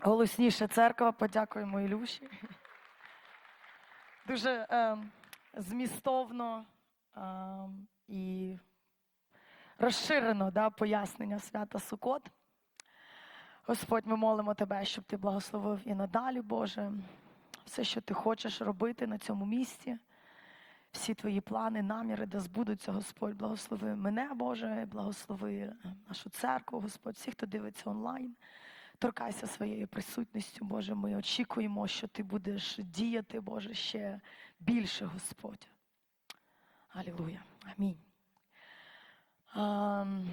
Голосніше церква, подякуємо Ілюші. Дуже е, змістовно е, і розширено да, пояснення свята Сукот. Господь, ми молимо Тебе, щоб Ти благословив і надалі, Боже, все, що ти хочеш робити на цьому місці, всі твої плани, наміри, де збудуться, Господь, благослови мене, Боже, благослови нашу церкву, Господь, всіх, хто дивиться онлайн. Торкайся своєю присутністю, Боже. Ми очікуємо, що Ти будеш діяти, Боже, ще більше, Господь. Алілуя. Амінь. Ам,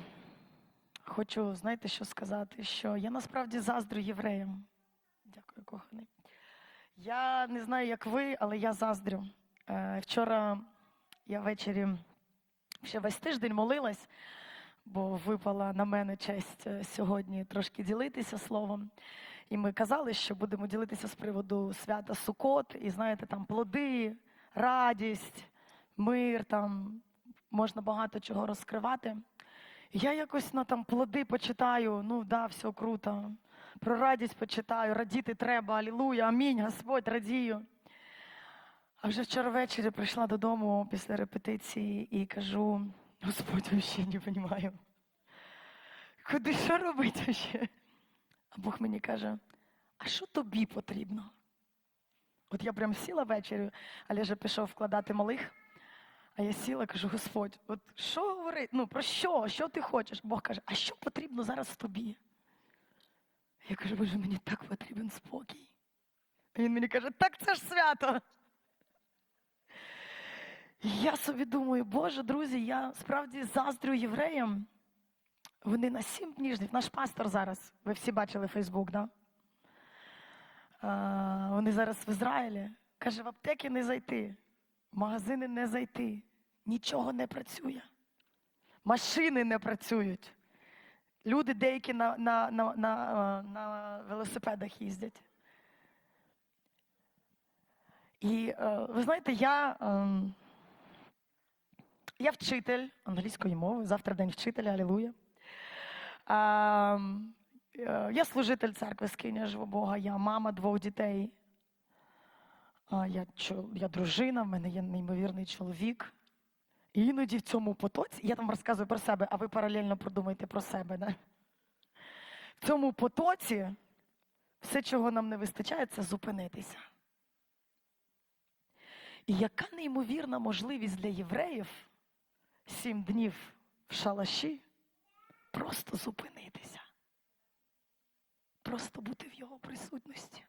хочу, знаєте, що сказати, що я насправді заздрю євреям. Дякую, коханий. Я не знаю, як ви, але я заздрю. Е, вчора я ввечері ще весь тиждень молилась, бо випала на мене честь е, сьогодні трошки ділитися словом. І ми казали, що будемо ділитися з приводу свята Сукот, і знаєте, там плоди, радість, мир, там можна багато чого розкривати. Я якось на там плоди почитаю, ну да, все круто. Про радість почитаю, радіти треба, алілуя, амінь, Господь радію. А вже вчора ввечері прийшла додому після репетиції і кажу, Господь, взагалі не розумію. Куди що робити ще? А Бог мені каже, а що тобі потрібно? От я прям сіла ввечері, Олежа пішов вкладати малих, а я сіла, кажу, Господь, от що говорить? Ну про що? Що ти хочеш? Бог каже, а що потрібно зараз тобі? Я кажу, Боже, мені так потрібен спокій. А він мені каже, так це ж свято. Я собі думаю, Боже, друзі, я справді заздрю євреям. Вони на сім днів, наш пастор зараз, ви всі бачили Фейсбук, да? А, вони зараз в Ізраїлі. Каже, в аптеки не зайти, в магазини не зайти, нічого не працює. Машини не працюють. Люди деякі на, на, на, на, на велосипедах їздять. І е, ви знаєте, я, ем, я вчитель англійської мови, завтра день вчителя, алілуя. Е, я служитель церкви Скиня Живо Бога, я мама двох дітей. Я, я дружина, в мене є неймовірний чоловік. І іноді в цьому потоці, я там розказую про себе, а ви паралельно продумайте про себе. Да? В цьому потоці все, чого нам не вистачає, це зупинитися. І яка неймовірна можливість для євреїв сім днів в шалаші просто зупинитися. Просто бути в його присутності.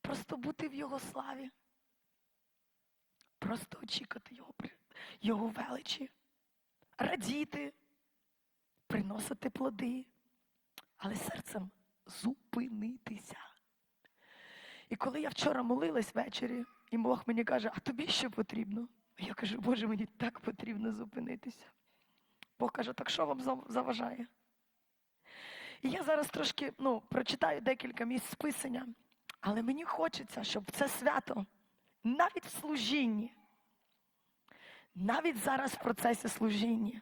Просто бути в його славі. Просто очікувати його, його величі, радіти, приносити плоди, але серцем зупинитися. І коли я вчора молилась ввечері, і Бог мені каже, а тобі що потрібно? Я кажу, Боже, мені так потрібно зупинитися. Бог каже, так що вам заважає? І я зараз трошки ну, прочитаю декілька місць з писання, але мені хочеться, щоб це свято навіть в служінні, навіть зараз в процесі служіння.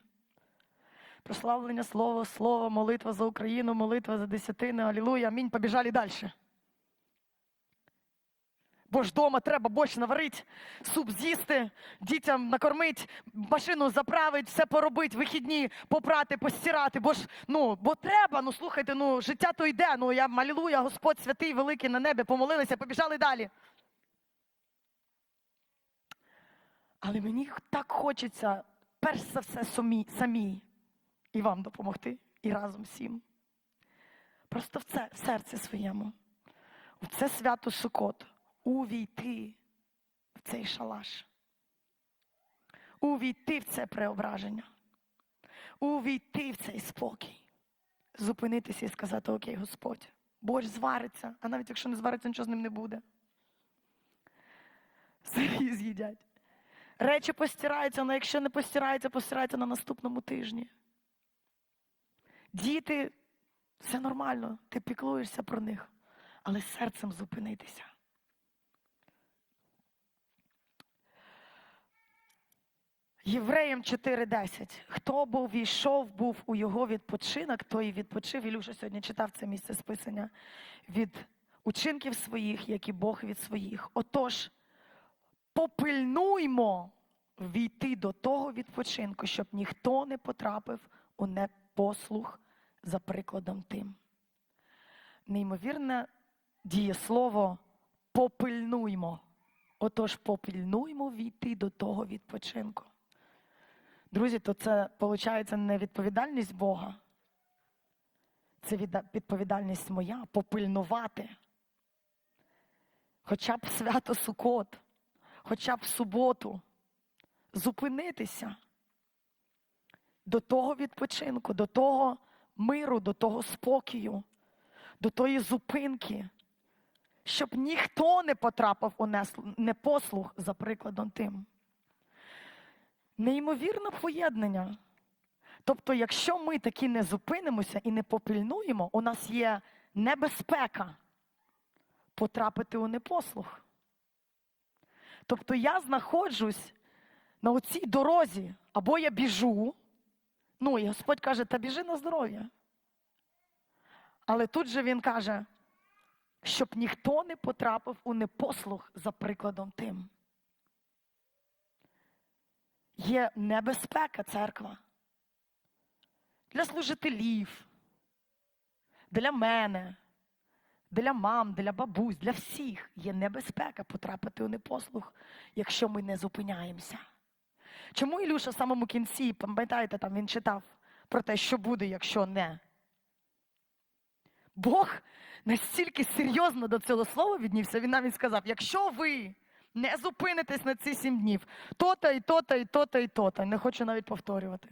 Прославлення слова, слова, молитва за Україну, молитва за десятини, алілуя, амінь, побіжали далі. Бо ж дома треба борщ наварити, суп з'їсти, дітям накормити, машину заправити, все поробити, вихідні попрати, постирати. Бо ж ну, бо треба, ну слухайте, ну життя то йде. Ну я малілуя, Господь святий, великий на небі, помолилися, побіжали далі. Але мені так хочеться, перш за все, самі, самій і вам допомогти, і разом всім. Просто в це в серці своєму, в це свято Сукот, увійти в цей шалаш, увійти в це преображення, увійти в цей спокій, зупинитися і сказати: Окей, Господь, борщ звариться, а навіть якщо не звариться, нічого з ним не буде. Сирі з'їдять. Речі постираються, але якщо не постираються, постираються на наступному тижні. Діти, все нормально, ти піклуєшся про них, але серцем зупинитися. Євреям 4.10. Хто був війшов, був у його відпочинок, той і відпочив. Ілюша сьогодні читав це місце списання від учинків своїх, як і Бог від своїх. Отож, попильнуймо війти до того відпочинку, щоб ніхто не потрапив у непослух за прикладом тим. Неймовірне дієслово попильнуймо. Отож, попильнуймо війти до того відпочинку. Друзі, то це виходить не відповідальність Бога. Це відповідальність моя попильнувати. Хоча б свято Сукот, хоча б суботу зупинитися до того відпочинку, до того миру, до того спокою, до тої зупинки, щоб ніхто не потрапив у непослух за прикладом тим. Неймовірне поєднання. Тобто, якщо ми таки не зупинимося і не попильнуємо, у нас є небезпека потрапити у непослух. Тобто я знаходжусь на оцій дорозі, або я біжу, ну і Господь каже, та біжи на здоров'я. Але тут же він каже, щоб ніхто не потрапив у непослух за прикладом тим. Є небезпека церква для служителів, для мене, для мам, для бабусь, для всіх є небезпека потрапити у непослух, якщо ми не зупиняємося. Чому Ілюша в самому кінці, пам'ятаєте, там він читав про те, що буде, якщо не? Бог настільки серйозно до цього слова віднівся, він навіть сказав: якщо ви не зупинитесь на ці сім днів, то-то і то-то, і то-то, і то-то. Не хочу навіть повторювати.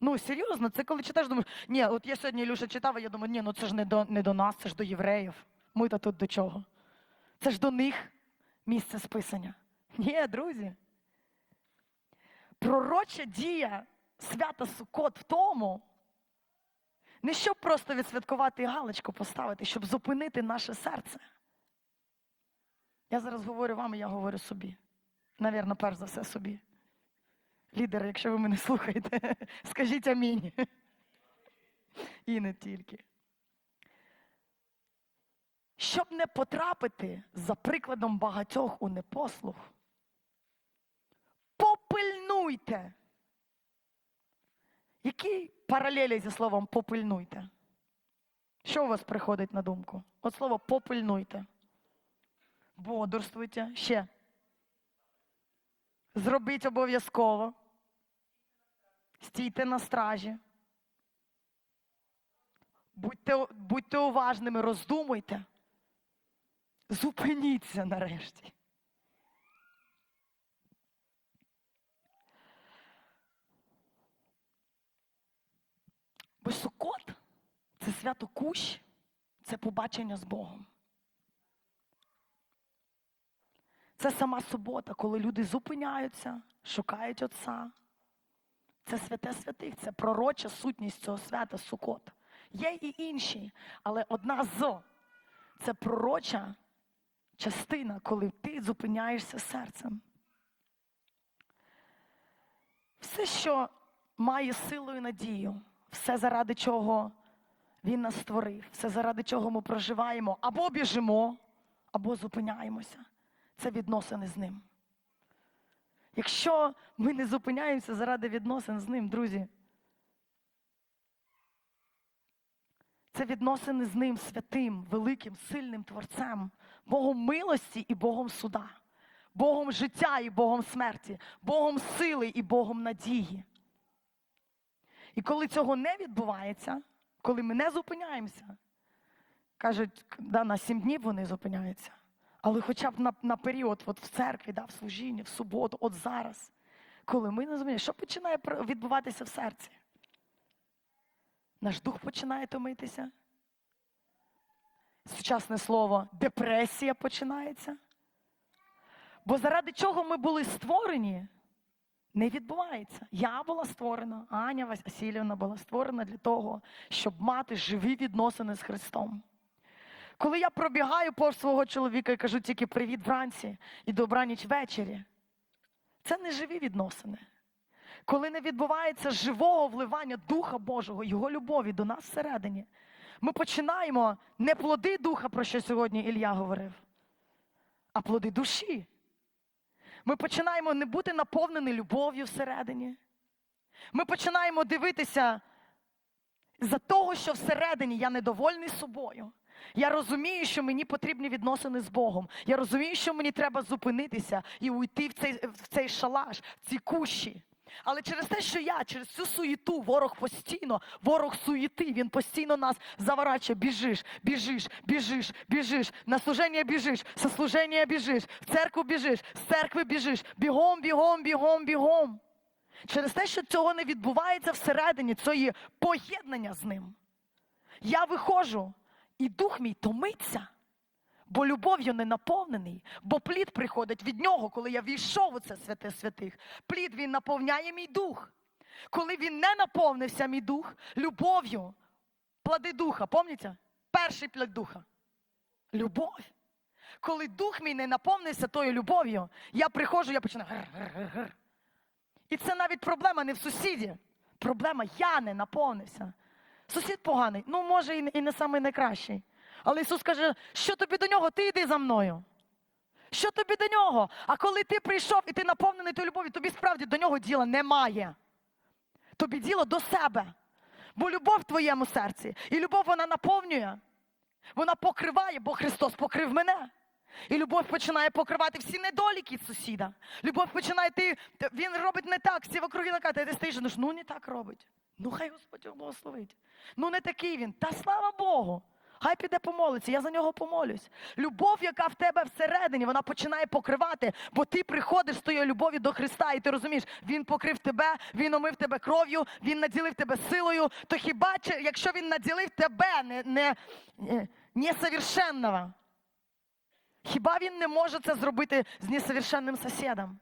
Ну, серйозно, це коли читаєш, думаєш, ні, от я сьогодні Ілюша читав, а я думаю, ні, ну це ж не до, не до нас, це ж до євреїв. Ми-то тут до чого? Це ж до них місце списання. Ні, друзі. Пророча дія свята Сукот в тому, не щоб просто відсвяткувати і галочку поставити, щоб зупинити наше серце. Я зараз говорю вам, і я говорю собі. Навірно, перш за все собі. Лідери, якщо ви мене слухаєте, скажіть амінь. І не тільки. Щоб не потрапити за прикладом багатьох у непослух, попильнуйте. Які паралелі зі словом попильнуйте? Що у вас приходить на думку? От слово попильнуйте. Бодрствуйте. Ще. Зробіть обов'язково. Стійте на стражі. Будьте, будьте уважними, роздумуйте. Зупиніться нарешті. Бо Сукот це свято кущ, це побачення з Богом. Це сама субота, коли люди зупиняються, шукають Отця. Це святе святих, це пророча сутність цього свята Сукот. Є і інші, але одна з це пророча частина, коли ти зупиняєшся серцем. Все, що має силу і надію, все заради чого він нас створив, все заради чого ми проживаємо, або біжимо, або зупиняємося. Це відносини з ним. Якщо ми не зупиняємося заради відносин з ним, друзі, це відносини з ним святим, великим, сильним творцем, Богом милості і Богом суда, Богом життя і Богом смерті, Богом сили і Богом надії. І коли цього не відбувається, коли ми не зупиняємося, кажуть, да, на сім днів вони зупиняються. Але хоча б на, на період от в церкві, да, в служінні, в суботу, от зараз, коли ми не зупиняємося, що починає відбуватися в серці? Наш дух починає томитися. Сучасне слово депресія починається. Бо заради чого ми були створені, не відбувається. Я була створена, Аня Васильівна була створена для того, щоб мати живі відносини з Христом. Коли я пробігаю повз свого чоловіка і кажу тільки привіт вранці і добраніч ввечері, це не живі відносини. Коли не відбувається живого вливання Духа Божого, Його любові до нас всередині, ми починаємо не плоди духа, про що сьогодні Ілля говорив, а плоди душі. Ми починаємо не бути наповнені любов'ю всередині. Ми починаємо дивитися за того, що всередині я недовольний собою. Я розумію, що мені потрібні відносини з Богом. Я розумію, що мені треба зупинитися і уйти в цей, в цей шалаш, в ці кущі. Але через те, що я, через цю суєту, ворог постійно, ворог суєти, він постійно нас заворачує. Біжиш, біжиш, біжиш, біжиш, на служення біжиш, со служення біжиш, в церкву біжиш, з церкви біжиш, бігом, бігом, бігом, бігом. Через те, що цього не відбувається всередині, цієї поєднання з ним. Я виходжу, і дух мій томиться, бо любов'ю не наповнений, бо плід приходить від нього, коли я війшов у це святе святих. Плід він наповняє мій дух. Коли він не наповнився, мій дух, любов'ю, плоди духа, пам'ятаєте? Перший плід духа. Любов. Коли дух мій не наповнився тою любов'ю, я приходжу, я починаю. І це навіть проблема не в сусіді. Проблема я не наповнився. Сусід поганий, ну може і не, самий найкращий. Але Ісус каже, що тобі до нього, ти йди за мною. Що тобі до нього? А коли ти прийшов і ти наповнений тою любов'ю, тобі справді до нього діла немає. Тобі діло до себе. Бо любов в твоєму серці. І любов вона наповнює. Вона покриває, бо Христос покрив мене. І любов починає покривати всі недоліки сусіда. Любов починає ти, він робить не так, всі округи накати, ти стоїш, ну не так робить. Ну хай Господь його благословить. Ну не такий він. Та слава Богу. Хай піде помолиться, я за нього помолюсь. Любов, яка в тебе всередині, вона починає покривати, бо ти приходиш з тою любов'ю до Христа, і ти розумієш, Він покрив тебе, Він омив тебе кров'ю, Він наділив тебе силою. То хіба якщо він наділив тебе не, не, не, несовершенного, хіба він не може це зробити з несовершенним сусідом?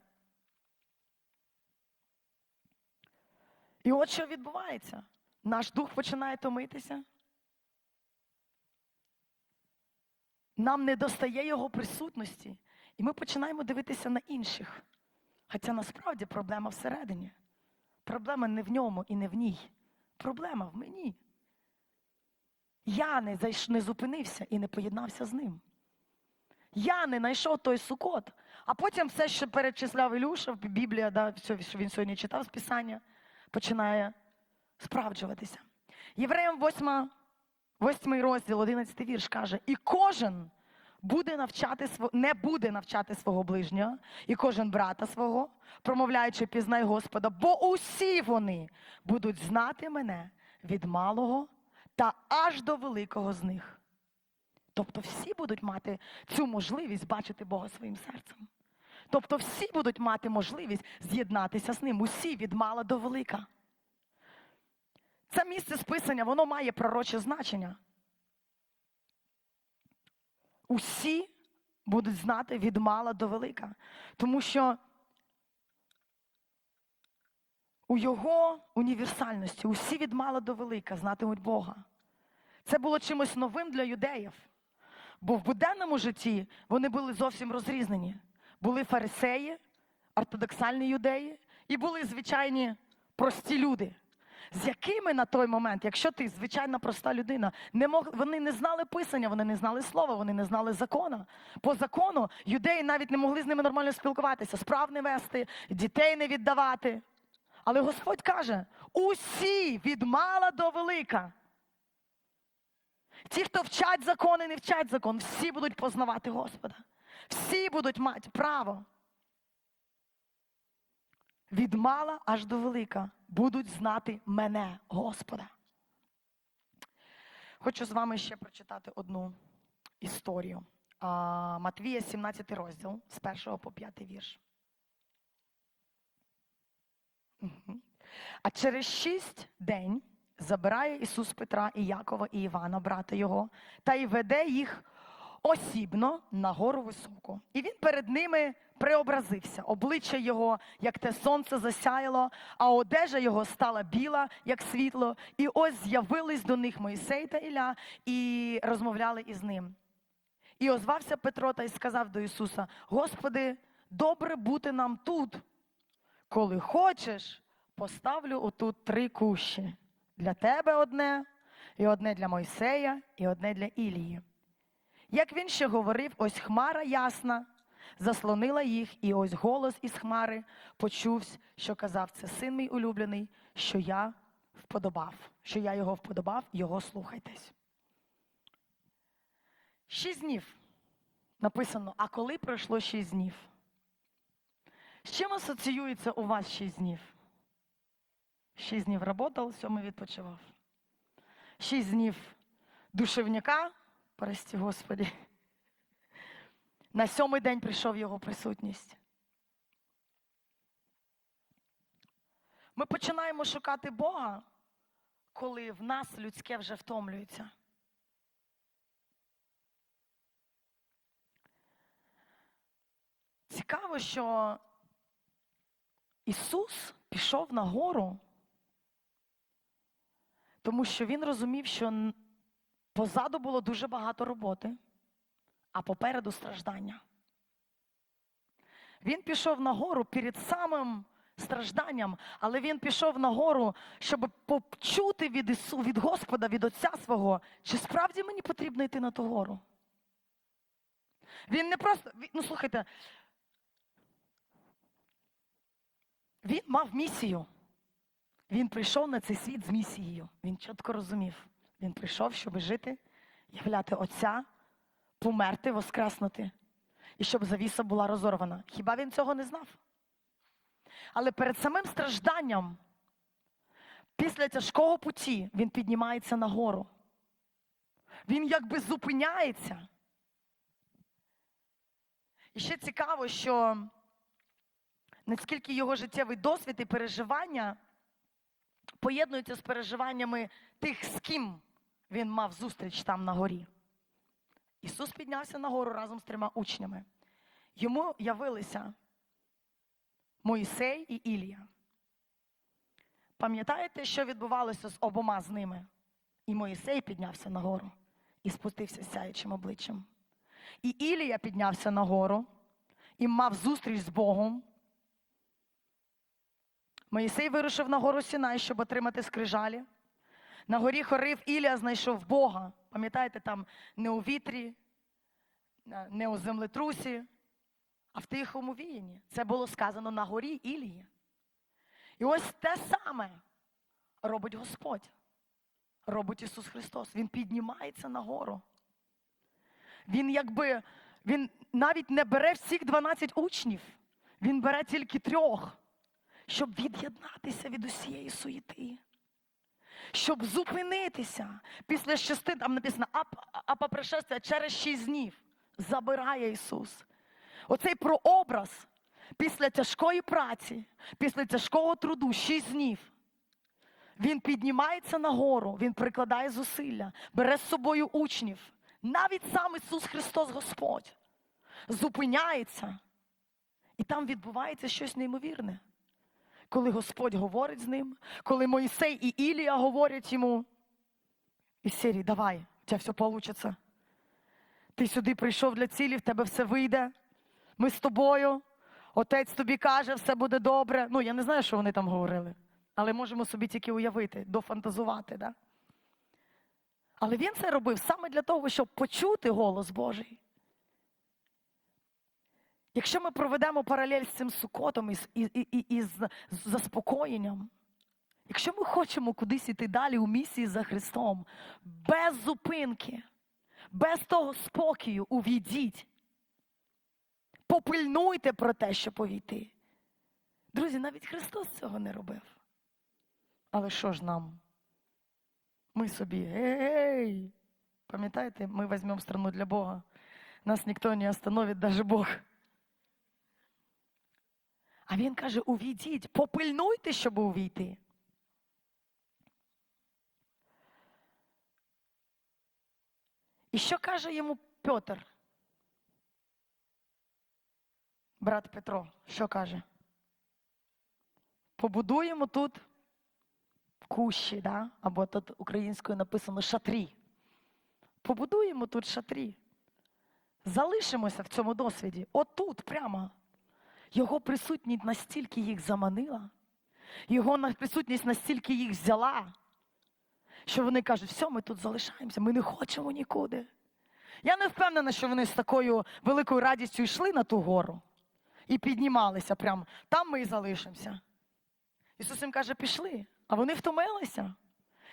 І от що відбувається. Наш дух починає томитися. Нам не достає його присутності, і ми починаємо дивитися на інших. Хоча насправді проблема всередині. Проблема не в ньому і не в ній. Проблема в мені. Я не, зайш... не зупинився і не поєднався з ним. Я не знайшов той сукот. А потім все, що перечисляв Ілюша, Біблія, да, все, що він сьогодні читав з Писання, починає справджуватися. Євреям 8, 8 розділ, 11 вірш каже: і кожен буде навчати не буде навчати свого ближнього, і кожен брата свого, промовляючи пізнай Господа, бо усі вони будуть знати мене від малого та аж до великого з них. Тобто всі будуть мати цю можливість бачити Бога своїм серцем. Тобто всі будуть мати можливість з'єднатися з ним, усі від мала до велика. Це місце списання, воно має пророче значення. Усі будуть знати від мала до велика. Тому що у його універсальності усі від мала до велика знатимуть Бога. Це було чимось новим для юдеїв. Бо в буденному житті вони були зовсім розрізнені. Були фарисеї, ортодоксальні юдеї, і були звичайні прості люди, з якими на той момент, якщо ти звичайна проста людина, не мог, вони не знали писання, вони не знали слова, вони не знали закона. По закону юдеї навіть не могли з ними нормально спілкуватися, справ не вести, дітей не віддавати. Але Господь каже: усі від мала до велика. Ті, хто вчать закони, не вчать закон, всі будуть познавати Господа. Всі будуть мати право. Від мала аж до велика будуть знати мене, Господа. Хочу з вами ще прочитати одну історію. Матвія, 17 розділ, з 1 по 5 вірш. А через шість день забирає Ісус Петра і Якова і Івана, брата його, та й веде їх осібно на гору високу. І він перед ними преобразився. Обличчя його, як те сонце, засяяло, а одежа його стала біла, як світло. І ось з'явились до них Моїсей та Ілля і розмовляли із ним. І озвався Петро та й сказав до Ісуса: Господи, добре бути нам тут. Коли хочеш, поставлю отут три кущі. Для тебе одне, і одне для Мойсея, і одне для Ілії. Як він ще говорив, ось хмара ясна, заслонила їх, і ось голос із хмари почувся, що казав, це син мій улюблений, що я вподобав, що я його вподобав, його слухайтесь. Шість днів написано, а коли пройшло шість днів? З чим асоціюється у вас шість днів? Шість днів работав, сьомий відпочивав. Шість днів душевняка, прости Господі. На сьомий день прийшов його присутність. Ми починаємо шукати Бога, коли в нас людське вже втомлюється. Цікаво, що Ісус пішов на гору, тому що Він розумів, що позаду було дуже багато роботи, а попереду страждання. Він пішов на гору перед самим стражданням, але він пішов на гору, щоб почути від Ісу, від Господа, від Отця свого, чи справді мені потрібно йти на ту гору. Він не просто, ну слухайте, він мав місію. Він прийшов на цей світ з місією. Він чітко розумів. Він прийшов, щоб жити, являти Отця, померти, воскреснути, і щоб завіса була розорвана. Хіба він цього не знав? Але перед самим стражданням, після тяжкого путі, він піднімається на гору. Він якби зупиняється. І ще цікаво, що наскільки його життєвий досвід і переживання поєднуються з переживаннями тих, з ким він мав зустріч там на горі. Ісус піднявся на гору разом з трьома учнями. Йому явилися Моїсей і Ілія. Пам'ятаєте, що відбувалося з обома з ними? І Моїсей піднявся на гору і спустився сяючим обличчям. І Ілія піднявся на гору і мав зустріч з Богом. Моїсей вирушив на гору Сінай, щоб отримати скрижалі. На горі хорив Ілія знайшов Бога. Пам'ятаєте, там не у вітрі, не у землетрусі, а в тихому віянні. Це було сказано на горі Ілії. І ось те саме робить Господь, робить Ісус Христос. Він піднімається на гору. Він якби, він навіть не бере всіх 12 учнів, він бере тільки трьох, щоб від'єднатися від усієї суєти. Щоб зупинитися після шести, там написано, а, по пришестя через шість днів забирає Ісус. Оцей прообраз після тяжкої праці, після тяжкого труду, шість днів. Він піднімається на гору, він прикладає зусилля, бере з собою учнів. Навіть сам Ісус Христос Господь зупиняється. І там відбувається щось неймовірне. Коли Господь говорить з ним, коли Моїсей і Ілія говорять йому, із серії, давай, у тебе все вийде. Ти сюди прийшов для цілі, в тебе все вийде. Ми з тобою. Отець тобі каже, все буде добре. Ну, я не знаю, що вони там говорили, але можемо собі тільки уявити, дофантазувати. Да? Але він це робив саме для того, щоб почути голос Божий. Якщо ми проведемо паралель з цим сукотом і, і, і, і, з, заспокоєнням, якщо ми хочемо кудись іти далі у місії за Христом, без зупинки, без того спокою увійдіть, попильнуйте про те, що повійти. Друзі, навіть Христос цього не робив. Але що ж нам? Ми собі, ей, пам'ятаєте, ми візьмемо страну для Бога. Нас ніхто не остановить, навіть Бог. А він каже: увійдіть, попильнуйте, щоб увійти. І що каже йому Петр? Брат Петро, що каже? Побудуємо тут кущі, да? або тут українською написано шатрі. Побудуємо тут шатрі. Залишимося в цьому досвіді. Отут прямо. Його присутність настільки їх заманила, його присутність настільки їх взяла, що вони кажуть, все, ми тут залишаємося, ми не хочемо нікуди. Я не впевнена, що вони з такою великою радістю йшли на ту гору і піднімалися прямо, там ми і залишимося. Ісус їм каже, пішли, а вони втомилися.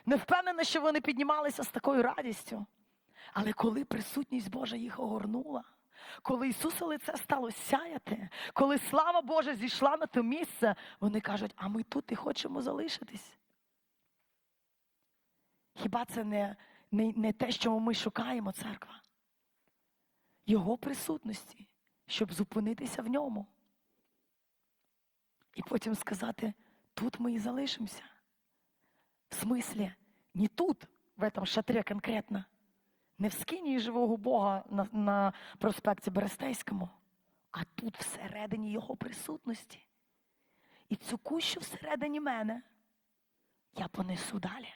Не впевнена, що вони піднімалися з такою радістю. Але коли присутність Божа їх огорнула, коли Ісуса лице стало сяяти, коли слава Божа зійшла на те місце, вони кажуть, а ми тут і хочемо залишитись. Хіба це не, не, не те, що ми шукаємо, церква? Його присутності, щоб зупинитися в ньому. І потім сказати, тут ми і залишимося. В смислі, не тут, в этом шатре конкретно, не в скині живого Бога на, на проспекті Берестейському, а тут всередині Його присутності. І цю кущу всередині мене я понесу далі.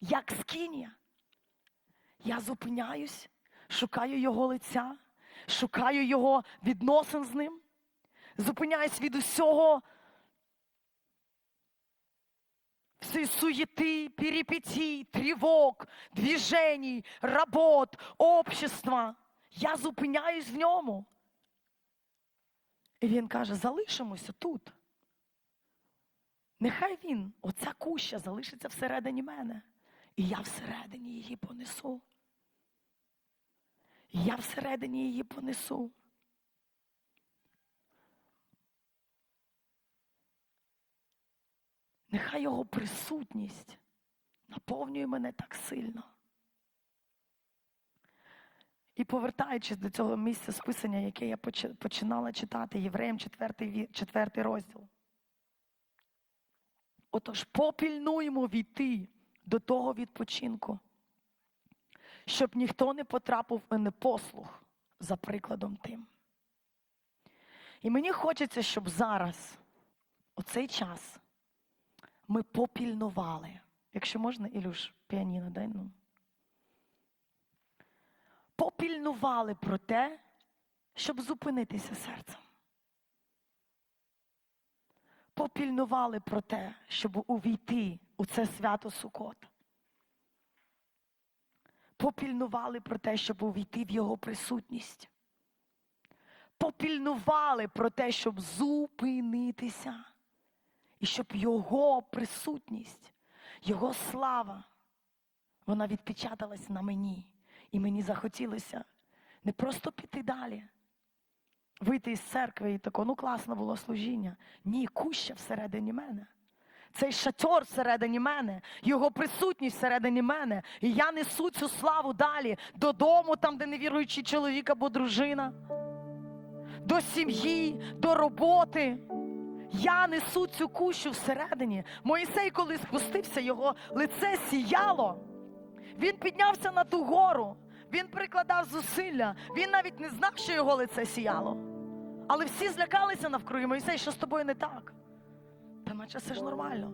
Як скинія. Я зупиняюсь, шукаю Його лиця, шукаю Його відносин з ним, зупиняюсь від усього всей суеты, перипетий, тревог, движений, работ, общества. Я зупиняюсь в ньому. І він каже: залишимося тут. Нехай він, оця куща, залишиться всередині мене. І я всередині її понесу. Я всередині її понесу. Нехай його присутність наповнює мене так сильно. І повертаючись до цього місця списання, яке я починала читати Євреям 4, 4 розділ. Отож, попільнуємо війти до того відпочинку, щоб ніхто не потрапив в непослух за прикладом тим. І мені хочеться, щоб зараз, у цей час, ми попільнували. Якщо можна, Ілюш, піаніно, дай ну. Попільнували про те, щоб зупинитися серцем. Попільнували про те, щоб увійти у це свято Сукот. Попільнували про те, щоб увійти в його присутність. Попільнували про те, щоб зупинитися. І щоб його присутність, його слава, вона відпечаталась на мені. І мені захотілося не просто піти далі, вийти із церкви і тако, ну класно було служіння. Ні, куща всередині мене. Цей шатер всередині мене, його присутність всередині мене. І я несу цю славу далі додому, там, де невіруючий чоловік або дружина, до сім'ї, до роботи. Я несу цю кущу всередині. Моїсей, коли спустився, його лице сіяло. Він піднявся на ту гору, він прикладав зусилля. Він навіть не знав, що його лице сіяло. Але всі злякалися навкруги Моїсей, що з тобою не так. Та наче все ж нормально.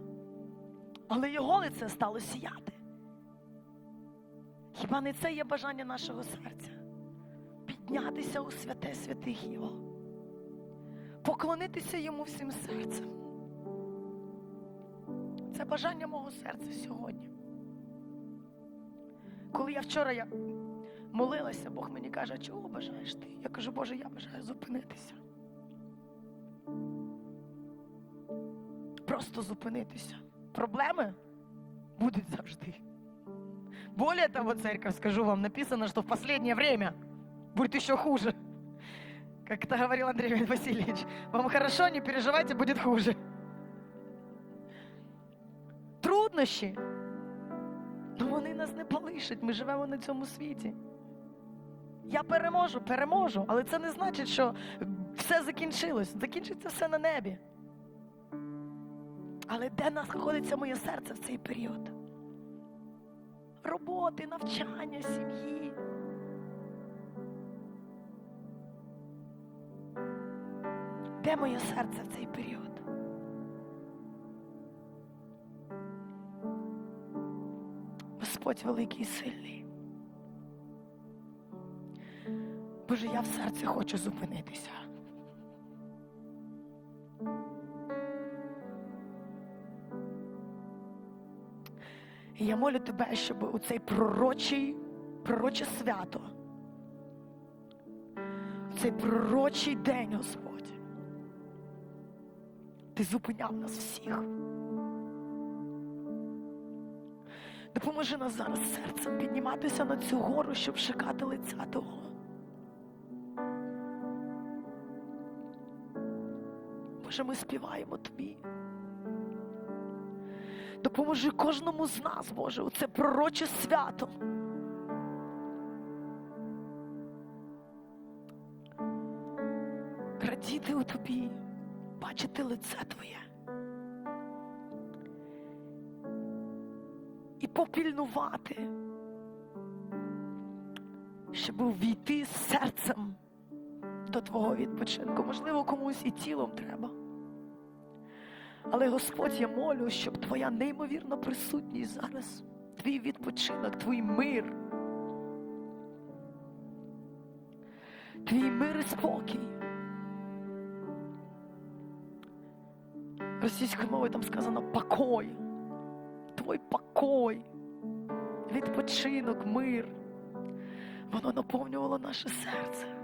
Але його лице стало сіяти. Хіба не це є бажання нашого серця? Піднятися у святе святих Його поклонитися йому всім серцем. Це бажання мого серця сьогодні. Коли я вчора я молилася, Бог мені каже, чого бажаєш ти? Я кажу, Боже, я бажаю зупинитися. Просто зупинитися. Проблеми будуть завжди. Более того, церковь, скажу вам, написано, что в последнее время будет еще хуже. Как это говорил Андрей Васильевич, вам хорошо, не переживайте, будет хуже. Труднощі. Ну вони нас не полишать, ми живемо на цьому світі. Я переможу, переможу, але це не значить, що все закінчилось. Закінчиться все на небі. Але де знаходиться моє серце в цей період? Роботи, навчання, сім'ї. Де моє серце в цей період? Господь великий і сильний. Боже, я в серці хочу зупинитися. І я молю тебе, щоб у цей пророчий, пророче свято, у цей пророчий день, Господь ти зупиняв нас всіх. Допоможи нас зараз серцем підніматися на цю гору, щоб шукати лиця того. Боже, ми співаємо Тобі. Допоможи кожному з нас, Боже, у це пророче свято. Радіти у тобі, бачити лице Твоє. І попільнувати, щоб увійти серцем до Твого відпочинку. Можливо, комусь і тілом треба. Але Господь, я молю, щоб Твоя неймовірна присутність зараз, твій відпочинок, твій мир, твій мир і спокій. Російською мовою там сказано покой, твій покой, відпочинок, мир. Воно наповнювало наше серце.